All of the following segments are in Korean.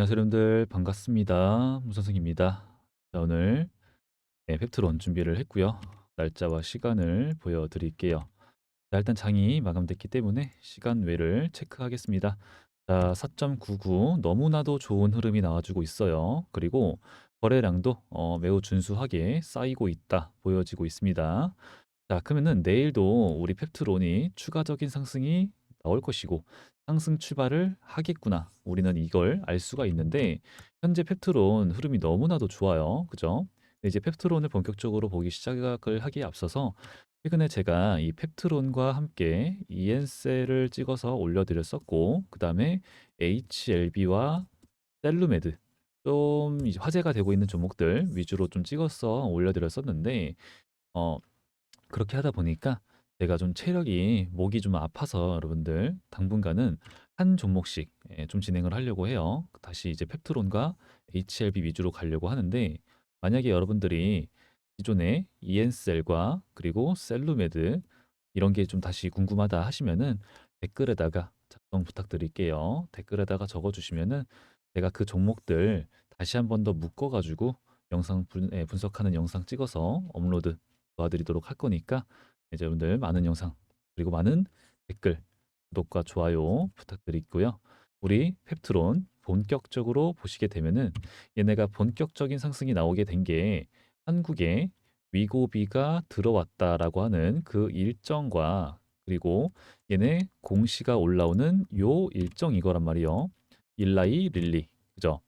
안녕하세요 여러분들 반갑습니다. 무선승입니다. 자 오늘 네, 팩트론 준비를 했고요. 날짜와 시간을 보여드릴게요. 자 일단 장이 마감됐기 때문에 시간 외를 체크하겠습니다. 자 4.99 너무나도 좋은 흐름이 나와주고 있어요. 그리고 거래량도 어, 매우 준수하게 쌓이고 있다 보여지고 있습니다. 자 그러면은 내일도 우리 펩트론이 추가적인 상승이 나올 것이고 상승 출발을 하겠구나. 우리는 이걸 알 수가 있는데 현재 펩트론 흐름이 너무나도 좋아요. 그죠? 이제 펩트론을 본격적으로 보기 시작을 하기에 앞서서 최근에 제가 이 펩트론과 함께 EN셀을 찍어서 올려드렸었고 그 다음에 HLB와 셀루메드 좀 이제 화제가 되고 있는 종목들 위주로 좀 찍어서 올려드렸었는데 어 그렇게 하다 보니까 제가 좀 체력이 목이 좀 아파서 여러분들 당분간은 한 종목씩 예, 좀 진행을 하려고 해요. 다시 이제 펩트론과 HLB 위주로 가려고 하는데 만약에 여러분들이 기존에 이엔셀과 그리고 셀루메드 이런 게 좀 다시 궁금하다 하시면은 댓글에다가 작성 부탁드릴게요. 댓글에다가 적어주시면은 제가 그 종목들 다시 한 번 더 묶어가지고 영상 분, 예, 분석하는 영상 찍어서 업로드 도와드리도록 할 거니까 여러분들 많은 영상 그리고 많은 댓글, 구독과 좋아요 부탁드리고요. 우리 펩트론 본격적으로 보시게 되면은 얘네가 본격적인 상승이 나오게 된 게 한국에 위고비가 들어왔다라고 하는 그 일정과 그리고 얘네 공시가 올라오는 요 일정 이거란 말이요. 일라이 릴리. 그죠?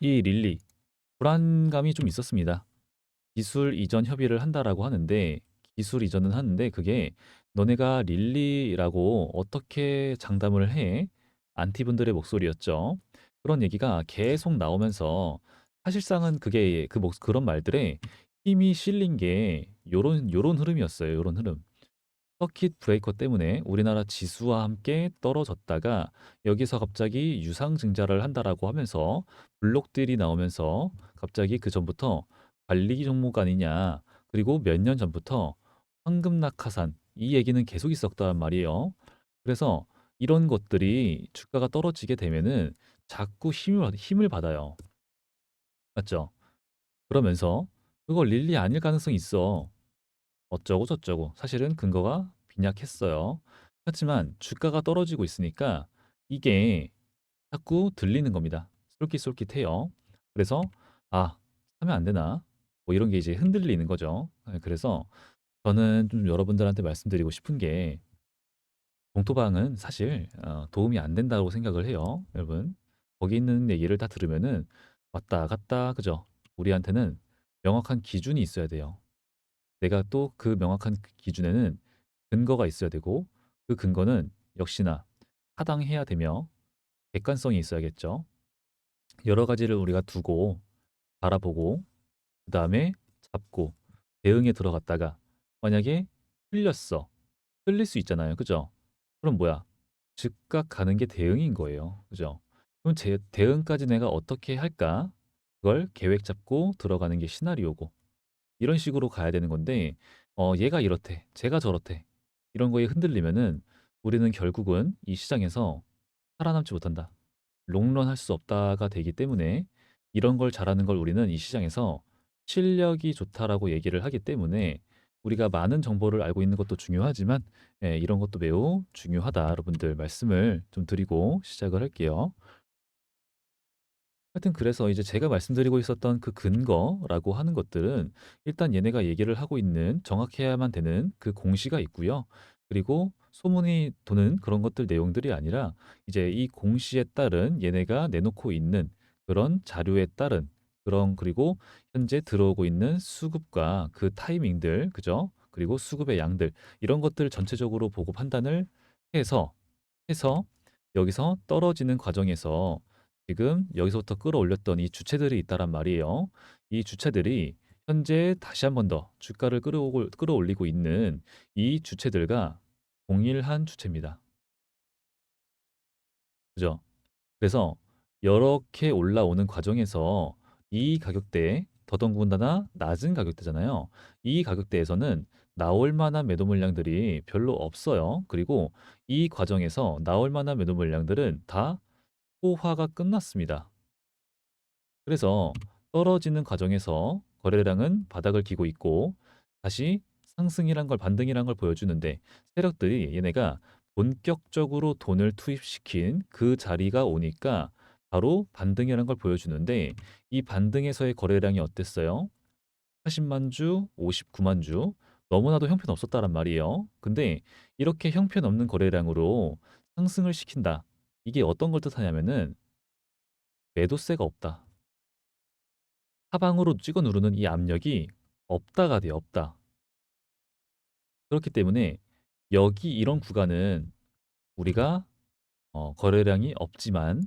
이 릴리 불안감이 좀 있었습니다. 기술 이전 협의를 한다라고 하는데 기술 이전은 하는데 그게 너네가 릴리라고 어떻게 장담을 해? 안티분들의 목소리였죠. 그런 얘기가 계속 나오면서 사실상은 그게 그 목, 그런 말들에 힘이 실린 게 요런 요런 흐름이었어요. 요런 흐름. 서킷 브레이커 때문에 우리나라 지수와 함께 떨어졌다가 여기서 갑자기 유상 증자를 한다라고 하면서 블록들이 나오면서 갑자기 그 전부터 관리 종목 아니냐 그리고 몇 년 전부터 황금 낙하산 이 얘기는 계속 있었단 말이에요. 그래서 이런 것들이 주가가 떨어지게 되면은 자꾸 힘을 받- 힘을 받아요. 맞죠? 그러면서 그거 릴리 아닐 가능성이 있어. 어쩌고 저쩌고. 사실은 근거가 빈약했어요. 하지만 주가가 떨어지고 있으니까 이게 자꾸 들리는 겁니다. 솔깃솔깃해요. 그래서 아, 사면 안 되나? 뭐 이런 게 이제 흔들리는 거죠. 네, 그래서 저는 좀 여러분들한테 말씀드리고 싶은 게 공토방은 사실 어, 도움이 안 된다고 생각을 해요. 여러분. 거기 있는 얘기를 다 들으면은 왔다 갔다 그죠? 우리한테는 명확한 기준이 있어야 돼요. 내가 또 그 명확한 그 기준에는 근거가 있어야 되고 그 근거는 역시나 타당해야 되며 객관성이 있어야겠죠. 여러 가지를 우리가 두고 바라보고 그다음에 잡고 대응에 들어갔다가 만약에 틀렸어. 틀릴 수 있잖아요. 그죠? 그럼 뭐야? 즉각 가는 게 대응인 거예요. 그죠? 그럼 제 대응까지 내가 어떻게 할까? 그걸 계획 잡고 들어가는 게 시나리오고 이런 식으로 가야 되는 건데 어 얘가 이렇대. 쟤가 저렇대. 이런 거에 흔들리면은 우리는 결국은 이 시장에서 살아남지 못한다. 롱런 할 수 없다가 되기 때문에 이런 걸 잘하는 걸 우리는 이 시장에서 실력이 좋다라고 얘기를 하기 때문에 우리가 많은 정보를 알고 있는 것도 중요하지만 예, 이런 것도 매우 중요하다. 여러분들 말씀을 좀 드리고 시작을 할게요. 하여튼 그래서 이제 제가 말씀드리고 있었던 그 근거라고 하는 것들은 일단 얘네가 얘기를 하고 있는 정확해야만 되는 그 공시가 있고요. 그리고 소문이 도는 그런 것들 내용들이 아니라 이제 이 공시에 따른 얘네가 내놓고 있는 그런 자료에 따른 그런 그리고 현재 들어오고 있는 수급과 그 타이밍들, 그죠? 그리고 수급의 양들 이런 것들 전체적으로 보고 판단을 해서 해서 여기서 떨어지는 과정에서 지금 여기서부터 끌어올렸던 이 주체들이 있다란 말이에요. 이 주체들이 현재 다시 한 번 더 주가를 끌어올리고 있는 이 주체들과 동일한 주체입니다. 그죠? 그래서 이렇게 올라오는 과정에서 이 가격대에 더더군다나 낮은 가격대잖아요. 이 가격대에서는 나올 만한 매도 물량들이 별로 없어요. 그리고 이 과정에서 나올 만한 매도 물량들은 다 호화가 끝났습니다. 그래서 떨어지는 과정에서 거래량은 바닥을 기고 있고 다시 상승이란 걸 반등이란 걸 보여주는데 세력들이 얘네가 본격적으로 돈을 투입시킨 그 자리가 오니까 바로 반등이라는 걸 보여주는데 이 반등에서의 거래량이 어땠어요? 40만 주, 59만 주 너무나도 형편없었다란 말이에요. 근데 이렇게 형편없는 거래량으로 상승을 시킨다. 이게 어떤 걸 뜻하냐면은 매도세가 없다. 하방으로 찍어 누르는 이 압력이 없다가 돼요. 없다. 그렇기 때문에 여기 이런 구간은 우리가 어, 거래량이 없지만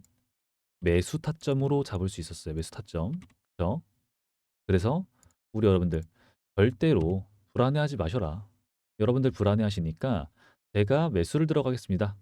매수 타점으로 잡을 수 있었어요. 매수 타점. 그죠? 그래서 우리 여러분들 절대로 불안해하지 마셔라. 여러분들 불안해하시니까 제가 매수를 들어가겠습니다.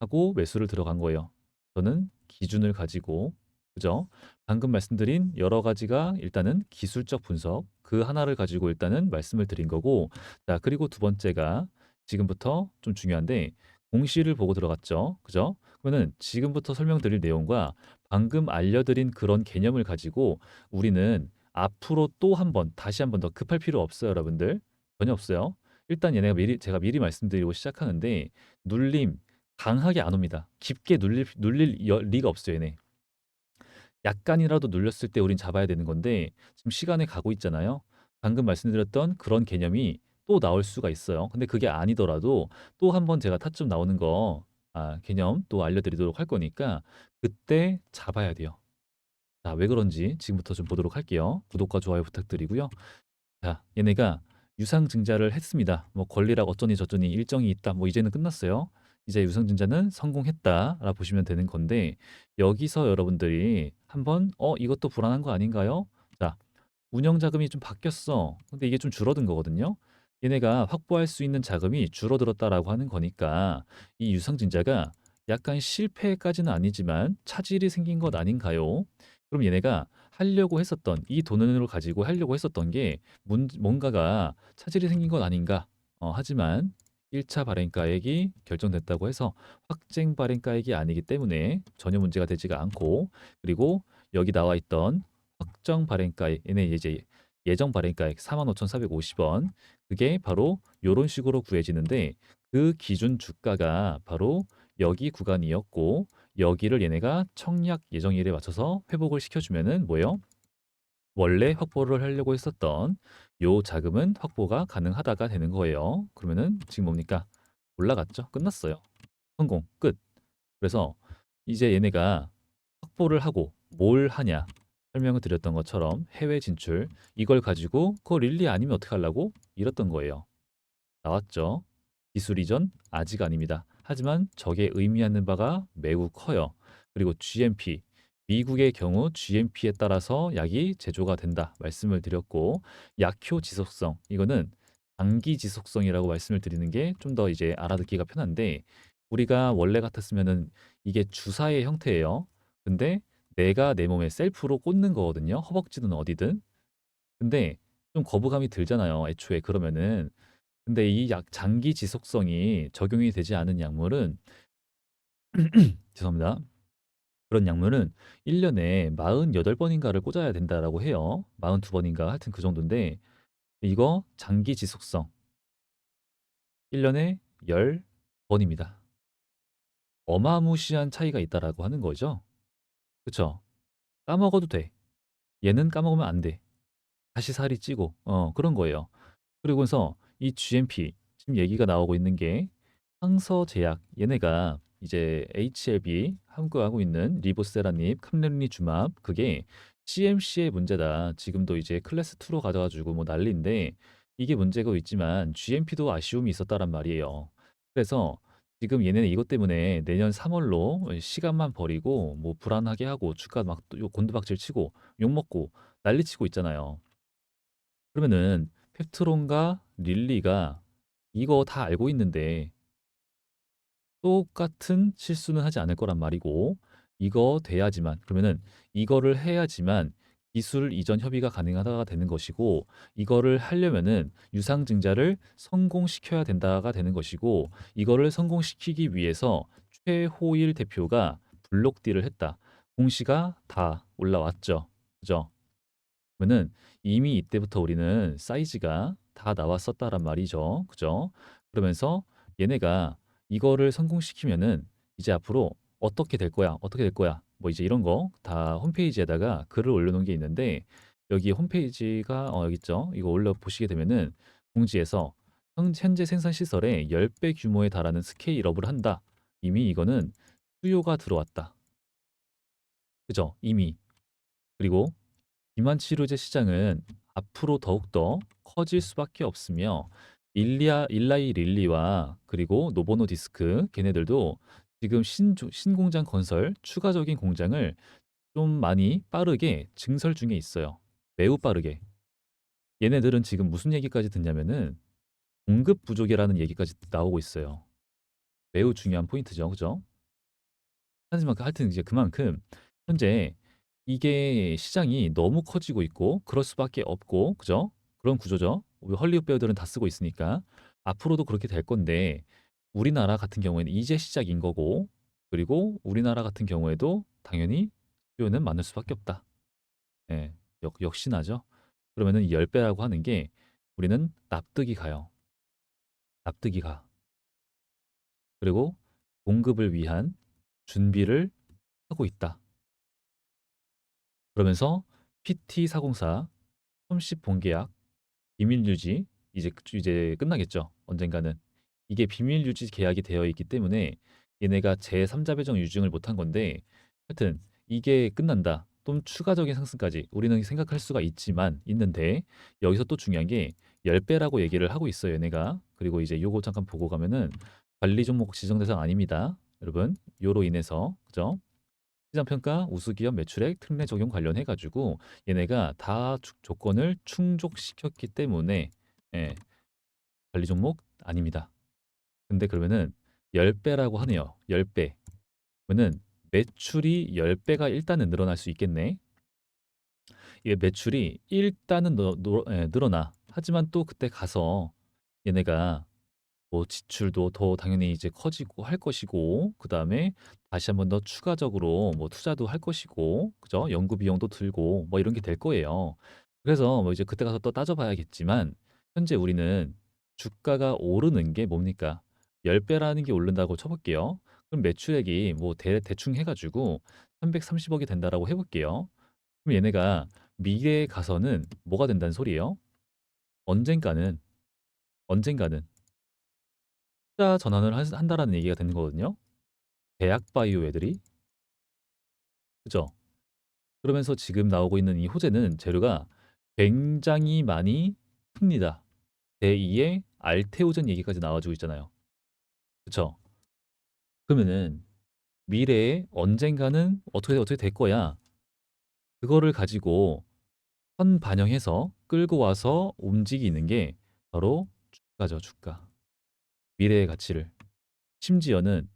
하고 매수를 들어간 거예요. 저는 기준을 가지고 그죠? 방금 말씀드린 여러 가지가 일단은 기술적 분석 그 하나를 가지고 일단은 말씀을 드린 거고 자 그리고 두 번째가 지금부터 좀 중요한데 공시를 보고 들어갔죠. 그죠? 그러면은 지금부터 설명드릴 내용과 방금 알려드린 그런 개념을 가지고 우리는 앞으로 또 한 번, 다시 한 번 더 급할 필요 없어요, 여러분들. 전혀 없어요. 일단 얘네가 미리, 제가 미리 말씀드리고 시작하는데, 눌림, 강하게 안 옵니다. 깊게 눌릴, 눌릴 여- 리가 없어요, 얘네. 약간이라도 눌렸을 때 우린 잡아야 되는 건데, 지금 시간에 가고 있잖아요. 방금 말씀드렸던 그런 개념이 또 나올 수가 있어요. 근데 그게 아니더라도 또 한 번 제가 타점 나오는 거, 아, 개념 또 알려드리도록 할 거니까, 그때 잡아야 돼요. 자, 왜 그런지 지금부터 좀 보도록 할게요. 구독과 좋아요 부탁드리고요. 자, 얘네가 유상증자를 했습니다. 뭐 권리락 어쩌니 저쩌니 일정이 있다. 뭐 이제는 끝났어요. 이제 유상증자는 성공했다라 보시면 되는 건데 여기서 여러분들이 한번 어 이것도 불안한 거 아닌가요? 자, 운영 자금이 좀 바뀌었어. 근데 이게 좀 줄어든 거거든요. 얘네가 확보할 수 있는 자금이 줄어들었다라고 하는 거니까 이 유상증자가 약간 실패까지는 아니지만 차질이 생긴 것 아닌가요? 그럼 얘네가 하려고 했었던 이 돈을 가지고 하려고 했었던 게 문- 뭔가가 차질이 생긴 것 아닌가? 어, 하지만 1차 발행가액이 결정됐다고 해서 확정 발행가액이 아니기 때문에 전혀 문제가 되지가 않고 그리고 여기 나와 있던 확정 발행가액 얘네 이제 예정 발행가액 45,450원 그게 바로 이런 식으로 구해지는데 그 기준 주가가 바로 여기 구간이었고 여기를 얘네가 청약 예정일에 맞춰서 회복을 시켜주면은 뭐예요? 원래 확보를 하려고 했었던 요 자금은 확보가 가능하다가 되는 거예요. 그러면은 지금 뭡니까? 올라갔죠? 끝났어요. 성공, 끝. 그래서 이제 얘네가 확보를 하고 뭘 하냐 설명을 드렸던 것처럼 해외 진출 이걸 가지고 그거 릴리 아니면 어떻게 하려고 이랬던 거예요. 나왔죠? 기술 이전 아직 아닙니다. 하지만 저게 의미하는 바가 매우 커요. 그리고 GMP 미국의 경우 GMP에 따라서 약이 제조가 된다 말씀을 드렸고 약효 지속성 이거는 장기 지속성이라고 말씀을 드리는 게 좀 더 이제 알아듣기가 편한데 우리가 원래 같았으면은 이게 주사의 형태예요. 근데 내가 내 몸에 셀프로 꽂는 거거든요. 허벅지든 어디든. 근데 좀 거부감이 들잖아요. 애초에 그러면은 근데 이 약 장기 지속성이 적용이 되지 않은 약물은 죄송합니다. 그런 약물은 1년에 48번인가를 꽂아야 된다라고 해요. 42번인가 하여튼 그 정도인데 이거 장기 지속성 1년에 10번입니다. 어마무시한 차이가 있다라고 하는 거죠. 그쵸? 까먹어도 돼. 얘는 까먹으면 안 돼. 다시 살이 찌고 어 그런 거예요. 그리고서 이 GMP 지금 얘기가 나오고 있는 게 항서제약 얘네가 이제 HLB 함구하고 있는 리보세라닙, 캄렌리주맙 그게 CMC의 문제다. 지금도 이제 클래스 2로 가져가지고 뭐 난리인데 이게 문제가 있지만 GMP도 아쉬움이 있었다란 말이에요. 그래서 지금 얘네는 이것 때문에 내년 3월로 시간만 버리고 뭐 불안하게 하고 주가 막 또 곤두박질 치고 욕먹고 난리치고 있잖아요. 그러면은 펩트론과 릴리가 이거 다 알고 있는데 똑같은 실수는 하지 않을 거란 말이고 이거 돼야지만 그러면은 이거를 해야지만 기술 이전 협의가 가능하다가 되는 것이고 이거를 하려면은 유상증자를 성공시켜야 된다가 되는 것이고 이거를 성공시키기 위해서 최호일 대표가 블록 딜을 했다. 공시가 다 올라왔죠. 그죠? 그러면은 이미 이때부터 우리는 사이즈가 다 나왔었다란 말이죠. 그죠? 그러면서 얘네가 이거를 성공시키면은 이제 앞으로 어떻게 될 거야? 어떻게 될 거야? 뭐 이제 이런 거 다 홈페이지에다가 글을 올려놓은 게 있는데 여기 홈페이지가 어, 여기 있죠. 이거 올려 보시게 되면은 공지에서 현- 현재 생산 시설의 10배 규모에 달하는 스케일업을 한다. 이미 이거는 수요가 들어왔다. 그죠? 이미. 그리고 비만 치료제 시장은 앞으로 더욱더 커질 수밖에 없으며 일리아, 일라이 릴리와 그리고 노보노 디스크 걔네들도 지금 신, 신공장 건설 추가적인 공장을 좀 많이 빠르게 증설 중에 있어요. 매우 빠르게. 얘네들은 지금 무슨 얘기까지 듣냐면은 공급 부족이라는 얘기까지 나오고 있어요. 매우 중요한 포인트죠. 그죠? 하지만 그 하여튼 이제 그만큼 현재 이게 시장이 너무 커지고 있고 그럴 수밖에 없고 그죠? 그런 구조죠. 우리 헐리우드 배우들은 다 쓰고 있으니까 앞으로도 그렇게 될 건데 우리나라 같은 경우에는 이제 시작인 거고 그리고 우리나라 같은 경우에도 당연히 수요는 많을 수밖에 없다. 예, 역, 역시나죠. 그러면은 이 10배라고 하는 게 우리는 납득이 가요. 납득이 가. 그리고 공급을 위한 준비를 하고 있다. 그러면서 PT404 30 본계약 비밀 유지 이제 이제 끝나겠죠. 언젠가는 이게 비밀 유지 계약이 되어 있기 때문에 얘네가 제3자 배정 유증을 못한 건데 하여튼 이게 끝난다. 또 추가적인 상승까지 우리는 생각할 수가 있지만 있는데 여기서 또 중요한 게 10배라고 얘기를 하고 있어요, 얘네가. 그리고 이제 요거 잠깐 보고 가면은 관리 종목 지정 대상 아닙니다. 여러분, 요로 인해서 그죠? 시장 평가, 우수 기업 매출액, 특례 적용 관련해 가지고 얘네가 다 주- 조건을 충족시켰기 때문에 예, 관리 종목 아닙니다. 근데 그러면은 10배라고 하네요. 10배. 그러면은 매출이 10배가 일단은 늘어날 수 있겠네. 이게 매출이 일단은 너, 너- 예, 늘어나. 하지만 또 그때 가서 얘네가 뭐 지출도 더 당연히 이제 커지고 할 것이고 그 다음에 다시 한번 더 추가적으로 뭐 투자도 할 것이고 그죠? 연구 비용도 들고 뭐 이런 게 될 거예요. 그래서 뭐 이제 그때 가서 또 따져봐야겠지만 현재 우리는 주가가 오르는 게 뭡니까? 10배라는 게 오른다고 쳐볼게요. 그럼 매출액이 뭐 대, 대충 해가지고 330억이 된다라고 해볼게요. 그럼 얘네가 미래에 가서는 뭐가 된다는 소리예요? 언젠가는 언젠가는 투자 전환을 한- 한다라는 얘기가 되는 거거든요. 대학 바이오 애들이 그죠? 그러면서 지금 나오고 있는 이 호재는 재료가 굉장히 많이 큽니다. 제2의 알테오젠 얘기까지 나와주고 있잖아요. 그쵸? 그러면은 미래에 언젠가는 어떻게 어떻게 될 거야. 그거를 가지고 선 반영해서 끌고 와서 움직이는 게 바로 주가죠, 주가. 미래의 가치를. 심지어는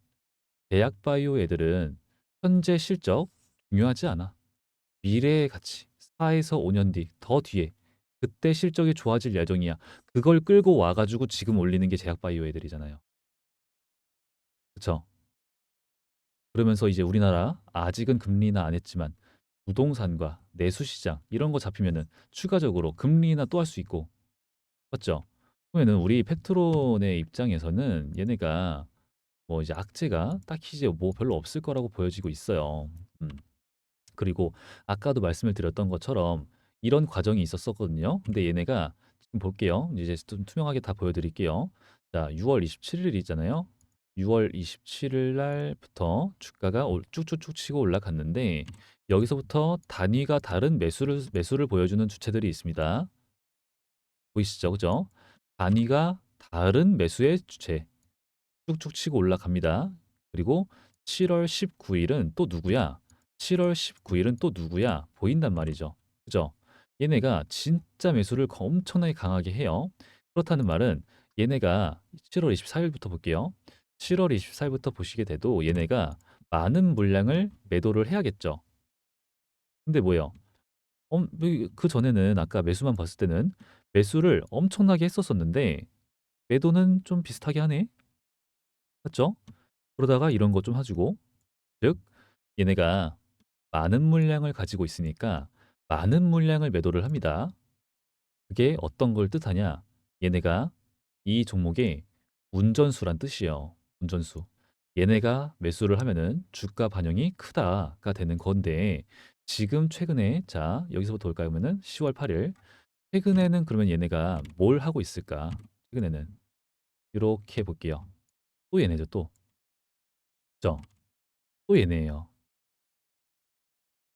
대학 바이오 애들은 현재 실적 중요하지 않아. 미래의 가치. 4에서 5년 뒤, 더 뒤에. 그때 실적이 좋아질 예정이야. 그걸 끌고 와가지고 지금 올리는 게 제약 바이오 애들이잖아요. 그쵸? 그러면서 이제 우리나라 아직은 금리나 안 했지만 부동산과 내수 시장 이런 거 잡히면은 추가적으로 금리나 또 할 수 있고 맞죠? 그러면은 우리 페트론의 입장에서는 얘네가 뭐 이제 악재가 딱히 이제 뭐 별로 없을 거라고 보여지고 있어요. 음. 그리고 아까도 말씀을 드렸던 것처럼 이런 과정이 있었었거든요. 근데 얘네가 지금 볼게요. 이제 좀 투명하게 다 보여드릴게요. 자, 6월 27일 있잖아요. 6월 27일 날부터 주가가 올- 쭉쭉쭉 치고 올라갔는데 여기서부터 단위가 다른 매수를 매수를 보여주는 주체들이 있습니다. 보이시죠? 그죠? 단위가 다른 매수의 주체 쭉쭉 치고 올라갑니다. 그리고 7월 19일은 또 누구야? 7월 19일은 또 누구야? 보인단 말이죠. 그죠? 얘네가 진짜 매수를 거- 엄청나게 강하게 해요. 그렇다는 말은 얘네가 7월 24일부터 볼게요. 7월 24일부터 보시게 돼도 얘네가 많은 물량을 매도를 해야겠죠. 근데 뭐예요? 어, 그 전에는 아까 매수만 봤을 때는 매수를 엄청나게 했었었는데 매도는 좀 비슷하게 하네. 맞죠? 그러다가 이런 거 좀 해주고 즉 얘네가 많은 물량을 가지고 있으니까 많은 물량을 매도를 합니다. 그게 어떤 걸 뜻하냐? 얘네가 이 종목의 운전수란 뜻이에요. 운전수. 얘네가 매수를 하면은 주가 반영이 크다가 되는 건데 지금 최근에 자 여기서부터 볼까요? 그러면은 10월 8일 최근에는 그러면 얘네가 뭘 하고 있을까? 최근에는 이렇게 볼게요. 또 얘네죠 또. 그죠? 또 얘네예요.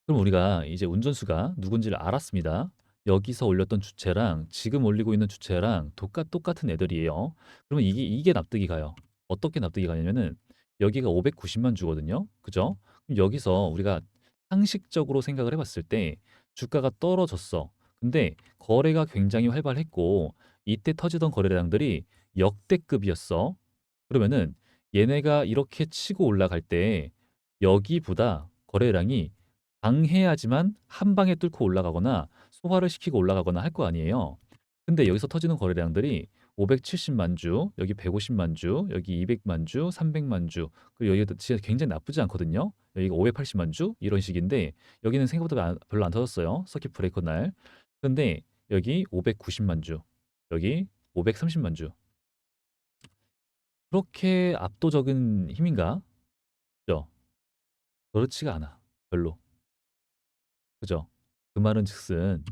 그럼 우리가 이제 운전수가 누군지를 알았습니다. 여기서 올렸던 주체랑 지금 올리고 있는 주체랑 똑같, 똑같은 애들이에요. 그러면 이게, 이게 납득이 가요. 어떻게 납득이 가냐면은 여기가 590만 주거든요. 그죠? 그럼 여기서 우리가 상식적으로 생각을 해봤을 때 주가가 떨어졌어. 근데 거래가 굉장히 활발했고 이때 터지던 거래량들이 역대급이었어. 그러면은 얘네가 이렇게 치고 올라갈 때 여기보다 거래량이 강해야지만 한 방에 뚫고 올라가거나 소화를 시키고 올라가거나 할 거 아니에요. 근데 여기서 터지는 거래량들이 570만 주, 여기 150만 주, 여기 200만 주, 300만 주, 그리고 여기도 진짜 굉장히 나쁘지 않거든요. 여기가 580만 주 이런 식인데 여기는 생각보다 안- 별로 안 터졌어요. 서킷 브레이커 날. 근데 여기 590만 주, 여기 530만 주. 그렇게 압도적인 힘인가? 그죠? 그렇지가 않아. 별로. 그죠? 그 말은 즉슨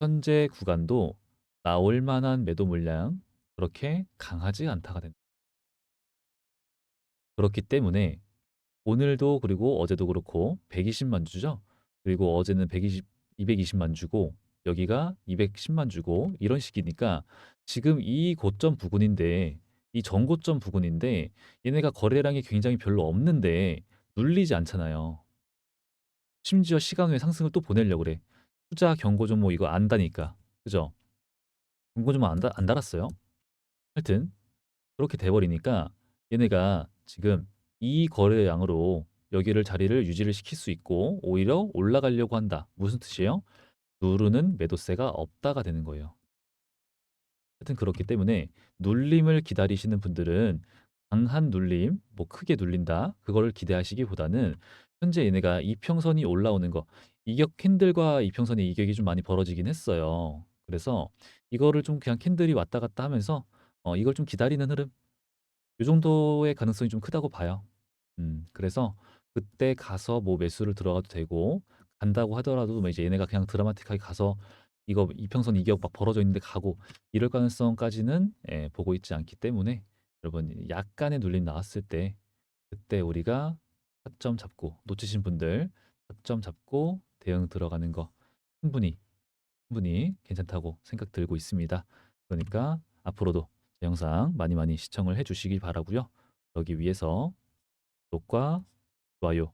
현재 구간도 나올 만한 매도 물량 그렇게 강하지 않다가 된다. 그렇기 때문에 오늘도 그리고 어제도 그렇고 120만 주죠. 그리고 어제는 120, 220만 주고 여기가 210만 주고 이런 식이니까 지금 이 고점 부근인데 이 전고점 부근인데 얘네가 거래량이 굉장히 별로 없는데 눌리지 않잖아요. 심지어 시간 외 상승을 또 보내려고 그래. 투자 경고 종목 이거 안다니까. 그죠? 경고 종목 안, 달- 안 달았어요. 하여튼 그렇게 돼버리니까 얘네가 지금 이 거래량으로 여기를 자리를 유지를 시킬 수 있고 오히려 올라가려고 한다. 무슨 뜻이에요? 누르는 매도세가 없다가 되는 거예요. 하여튼 그렇기 때문에 눌림을 기다리시는 분들은 강한 눌림, 뭐 크게 눌린다, 그거를 기대하시기보다는 현재 얘네가 이평선이 올라오는 거, 이격 캔들과 이평선의 이격이 좀 많이 벌어지긴 했어요. 그래서 이거를 좀 그냥 캔들이 왔다 갔다 하면서 어, 이걸 좀 기다리는 흐름, 이 정도의 가능성이 좀 크다고 봐요. 음, 그래서 그때 가서 뭐 매수를 들어가도 되고 간다고 하더라도 뭐 이제 얘네가 그냥 드라마틱하게 가서 이거 이평선 이격 막 벌어져 있는데 가고 이럴 가능성까지는 예, 보고 있지 않기 때문에 여러분 약간의 눌림 나왔을 때 그때 우리가 타점 잡고 놓치신 분들 타점 잡고 대응 들어가는 거 충분히 충분히 괜찮다고 생각 들고 있습니다. 그러니까 앞으로도 제 영상 많이 많이 시청을 해주시기 바라고요. 여기 위에서 구독과 좋아요,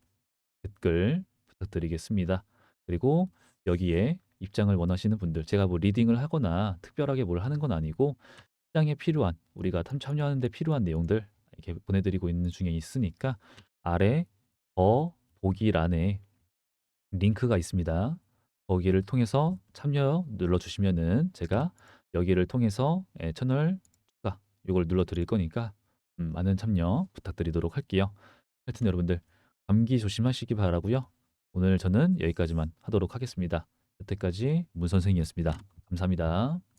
댓글 부탁드리겠습니다. 그리고 여기에 입장을 원하시는 분들, 제가 뭐 리딩을 하거나 특별하게 뭘 하는 건 아니고 시장에 필요한 우리가 참여하는 데 필요한 내용들 이렇게 보내드리고 있는 중에 있으니까 아래 더 보기란에 링크가 있습니다. 거기를 통해서 참여 눌러주시면은 제가 여기를 통해서 예, 채널 이걸 눌러 드릴 거니까 음, 많은 참여 부탁드리도록 할게요. 하여튼 여러분들 감기 조심하시기 바라고요. 오늘 저는 여기까지만 하도록 하겠습니다. 여태까지 문 선생이었습니다. 감사합니다.